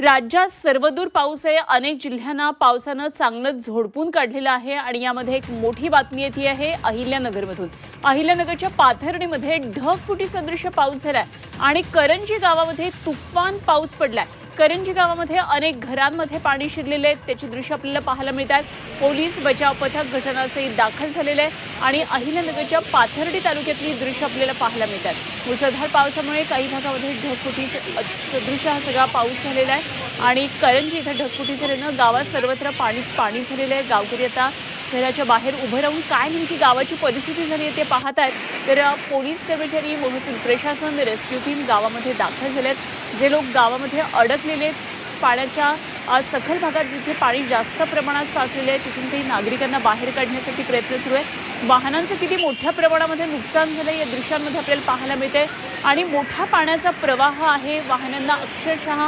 राज्यात सर्वदूर पाऊस आहे. अनेक जिल्ह्यांना पावसानं चांगलं झोडपून काढलेलं आहे आणि यामध्ये एक मोठी बातमी येते आहे अहिल्यानगरमधून. अहिल्यानगरच्या पाथर्डीमध्ये ढगफुटी सदृश पाऊस झालाय आणि करंजी गावामध्ये तुफान पाऊस पडलाय. करंजी गावामध्ये अनेक घरांमध्ये पाणी शिरलेले आहे त्याची दृश्य आपल्याला पाहायला मिळतात पोलीस बचाव पथक घटनास्थळी दाखल झालेले आहे आणि अहिल्यानगरच्या पाथर्डी तालुक्यातली दृश्य आपल्याला पाहायला मिळतात मुसळधार पावसामुळे काही भागामध्ये ढगफुटी दृश्य हा सगळा पाऊस झालेला आहे. आणि करंजी इथं ढगफुटी झाल्यानं गावात सर्वत्र पाणीच पाणी झालेलं आहे. गावकरी आता घराच्या बाहेर उभं राहून काय नेमकी गावाची परिस्थिती झाली आहे ते पाहत आहेत तर पोलीस कर्मचारी महसूल प्रशासन रेस्क्यू टीम गावामध्ये दाखल झाले आहेत जे लोक गावामध्ये अडकलेले आहेत पाण्याच्या सखल भागात जिथे पाणी जास्त प्रमाणात साचलेले आहे तिथून काही नागरिकांना बाहेर काढण्यासाठी प्रयत्न सुरू आहे वाहनांचं किती मोठ्या प्रमाणामध्ये नुकसान झालं या दृश्यांमध्ये आपल्याला पाहायला मिळते आणि मोठा पाण्याचा प्रवाह आहे वाहनांना अक्षरशः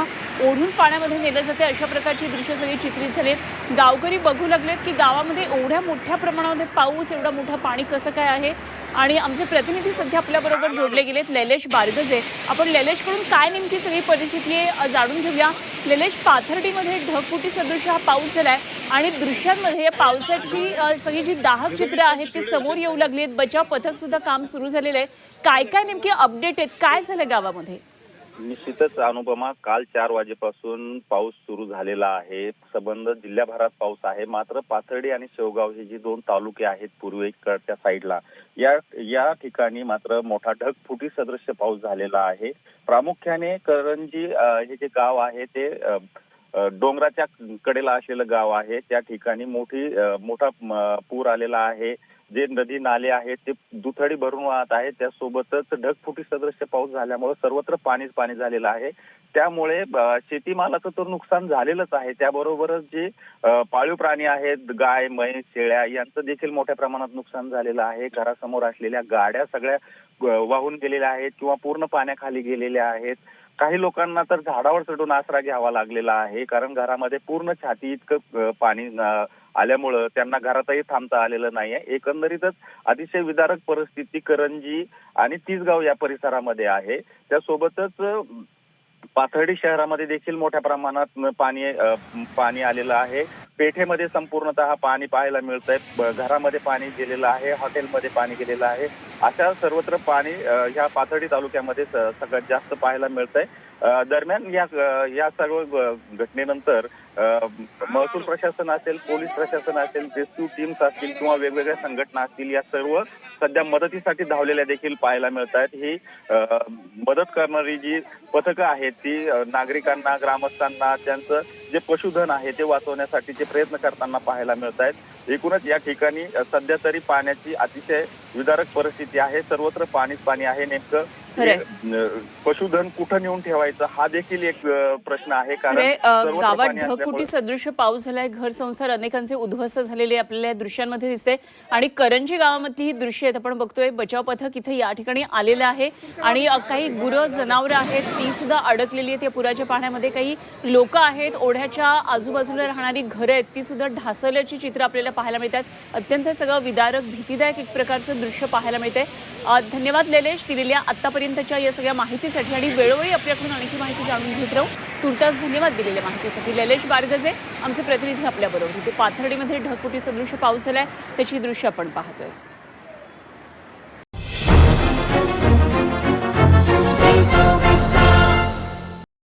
ओढून पाण्यामध्ये नेलं जाते अशा प्रकारची दृश्य सगळी चित्रित झालीत. गावकरी बघू लागलेत की गावामध्ये एवढ्या मोठ्या प्रमाणामध्ये पाऊस एवढा मोठं पाणी कसं काय आहे? आणि आमचे प्रतिनिधी सध्या आपल्याबरोबर जोडले गेलेत लैलेश बारगजे. आपण लैलेशकडून काय नेमकी सगळी परिस्थिती आहे जाणून घेऊया. निलेश पाथर्डीमध्ये ढगफुटी सदृश हा पाऊस झाला आहे आणि दृश्यांमध्ये या पावसाची सगळी जी दाहक चित्रं आहेत ती समोर येऊ लागली आहेत. बचाव पथक सुद्धा काम सुरू झालेलं आहे. काय काय नेमकी अपडेट आहेत? काय झालं गावामध्ये? निश्चितच अनुपमा काल चार वाजेपासून पाऊस सुरू झालेला आहे. संबंध जिल्ह्याभरात पाऊस आहे. मात्र पाथर्डी आणि शेवगाव हे जी दोन तालुके आहेत पूर्वेकडच्या साईडला या या ठिकाणी मात्र मोठा ढगफुटी सदृश्य पाऊस झालेला आहे. प्रामुख्याने करंजी हे जे गाव आहे ते डोंगराच्या कडेला असलेलं गाव आहे. त्या ठिकाणी मोठी मोठा पूर आलेला आहे. जे नदी नाले आहेत ते दुथडी भरून वाहत आहेत त्यासोबतच ढगफुटी सदृश्य पाऊस झाल्यामुळे सर्वत्र पाणीच पाणी झालेलं आहे. त्यामुळे शेतीमालाचं तर नुकसान झालेलंच आहे. त्याबरोबरच जे पाळीव प्राणी आहेत गाय म्हैस शेळ्या यांचं देखील मोठ्या प्रमाणात नुकसान झालेलं आहे. घरासमोर असलेल्या गाड्या सगळ्या वाहून गेलेल्या आहेत किंवा पूर्ण पाण्याखाली गेलेल्या आहेत. काही लोकांना तर झाडावर चढून आसरा घ्यावा लागलेला आहे. कारण घरामध्ये पूर्ण छाती इतकं पाणी आल्यामुळं त्यांना घरातही थांबता आलेलं नाहीये. एकंदरीतच अतिशय विदारक परिस्थिती करंजी आणि तिसगाव या परिसरामध्ये आहे. त्यासोबतच पाथर्डी शहरामध्ये देखील मोठ्या प्रमाणात पाणी पाणी आलेलं आहे. पेठेमध्ये संपूर्णतः पाणी पाहायला मिळतंय. घरामध्ये पाणी गेलेलं आहे हॉटेलमध्ये पाणी गेलेलं आहे. अशा सर्वत्र पाणी ह्या पाथर्डी तालुक्यामध्ये सगळ्यात जास्त पाहायला मिळतंय. दरम्यान या या सर्व घटनेनंतर महसूल प्रशासन असेल पोलीस प्रशासन असेल रेस्क्यू टीम्स असतील किंवा वेगवेगळ्या संघटना असतील या सर्व सध्या मदतीसाठी धावलेल्या देखील पाहायला मिळत आहेत ही मदत करणारी जी पथकं आहेत ती नागरिकांना ग्रामस्थांना त्यांचं जे पशुधन आहे ते वाचवण्यासाठीचे प्रयत्न करताना पाहायला मिळत आहेत एकूणच या ठिकाणी सध्या तरी पाण्याची अतिशय विदारक परिस्थिती आहे. सर्वत्र पाणीच पाणी आहे. नेमकं पशुधन कुठं नेऊन ठेवायचं? हा देखील एक प्रश्न आहे कारण गावात ढगफुटी असल्यामुळे- सदृश पाऊस झालाय घर संसार अनेकांचे उद्ध्वस्त झालेले आपल्याला या दृश्यांमध्ये दिसते आणि करंजी गावामधली ही दृश्य आहेत आपण बघतोय बचाव पथक इथे या ठिकाणी आलेलं आहे. आणि काही गुरं जनावरं आहेत ती सुद्धा अडकलेली आहेत. या पुराच्या पाण्यामध्ये काही लोक आहेत ओढ्याच्या आजूबाजूला राहणारी घरं आहेत ती सुद्धा ढासळल्याची चित्र आपल्याला पाहायला मिळतात. अत्यंत सगळं विदारक भीतीदायक एक प्रकारचं दृश्य पाहायला मिळते धन्यवाद लेलेश दिलेल्या आतापर्यंतच्या या सगळ्या माहितीसाठी आणि वेळोवेळी आपल्याकडून आणखी माहिती जाणून घेत राहू. तुर्तास धन्यवाद दिलेल्या माहितीसाठी. लैलेश बारगजे आमचे प्रतिनिधी आपल्याबरोबर होते. पाथर्डीमध्ये ढगफुटी सदृश पाऊस झालाय त्याची दृश्य आपण पाहतोय.